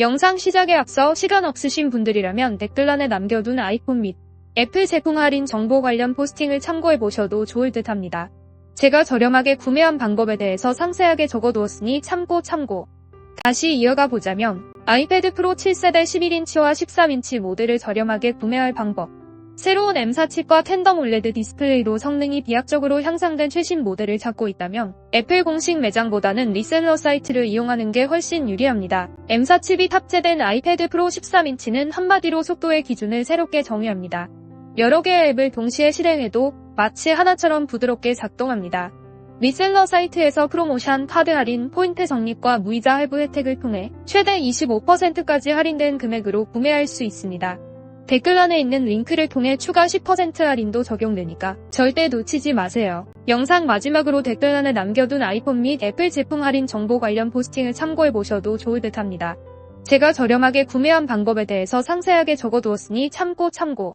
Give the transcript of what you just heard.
영상 시작에 앞서 시간 없으신 분들이라면 댓글란에 남겨둔 아이폰 및 애플 제품 할인 정보 관련 포스팅을 참고해 보셔도 좋을 듯 합니다. 제가 저렴하게 구매한 방법에 대해서 상세하게 적어두었으니 참고 참고. 다시 이어가 보자면 아이패드 프로 7세대 11인치와 13인치 모델을 저렴하게 구매할 방법. 새로운 M사 칩과 텐덤 올레드 디스플레이로 성능이 비약적으로 향상된 최신 모델을 찾고 있다면 애플 공식 매장보다는 리셀러 사이트를 이용하는 게 훨씬 유리합니다. M사 칩이 탑재된 아이패드 프로 13인치는 한마디로 속도의 기준을 새롭게 정의합니다. 여러 개의 앱을 동시에 실행해도 마치 하나처럼 부드럽게 작동합니다. 리셀러 사이트에서 프로모션, 카드 할인, 포인트 적립과 무이자 할부 혜택을 통해 최대 25%까지 할인된 금액으로 구매할 수 있습니다. 댓글란에 있는 링크를 통해 추가 10% 할인도 적용되니까 절대 놓치지 마세요. 영상 마지막으로 댓글란에 남겨둔 아이폰 및 애플 제품 할인 정보 관련 포스팅을 참고해 보셔도 좋을 듯 합니다. 제가 저렴하게 구매한 방법에 대해서 상세하게 적어두었으니 참고 참고.